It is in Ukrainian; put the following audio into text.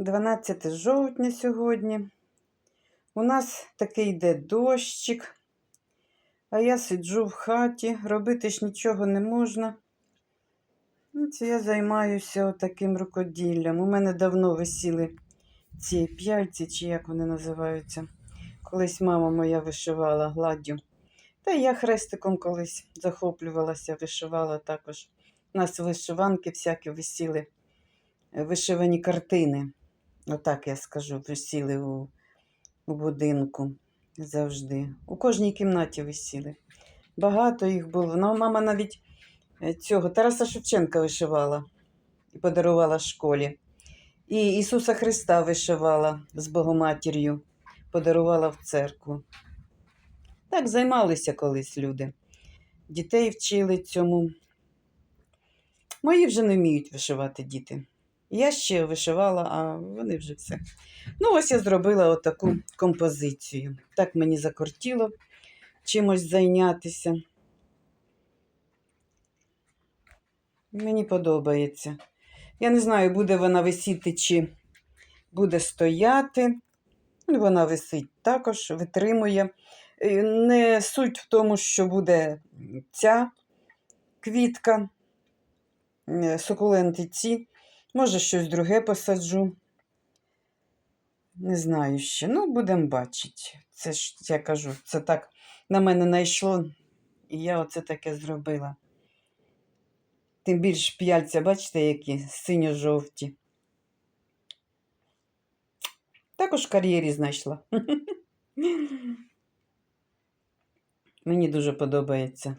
12 жовтня сьогодні. У нас такий йде дощик, а я сиджу в хаті, робити ж нічого не можна. От я займаюся таким рукоділлям. У мене давно висіли ці п'яльці, чи як вони називаються. Колись мама моя вишивала гладдю. Та я хрестиком колись захоплювалася, вишивала також. У нас вишиванки всякі висіли, вишивані картини. Отак я скажу, висіли у, у будинку завжди. У кожній кімнаті висіли. Багато їх було. Ну, мама навіть е, цього Тараса Шевченка вишивала і подарувала школі. І Ісуса Христа вишивала з Богоматір'ю, подарувала в церкву. Так займалися колись люди. Дітей вчили цьому. Мої вже не вміють вишивати діти. Я ще вишивала, а вони вже все. Ну, ось я зробила отаку композицію. Так мені закортіло чимось зайнятися. Мені подобається. Я не знаю, буде вона висіти чи буде стояти. Ну, Вона висить також, витримує. Е, Не суть в тому, що буде ця квітка, е, сукуленти ці. Може, щось друге посаджу. Не знаю ще. Ну, будемо бачити. Це ж я кажу, це так на мене найшло, і я оце таке зробила. Тим більш п'яльця, бачите, які синьо-жовті. Також в кар'єрі знайшла. Мені дуже подобається.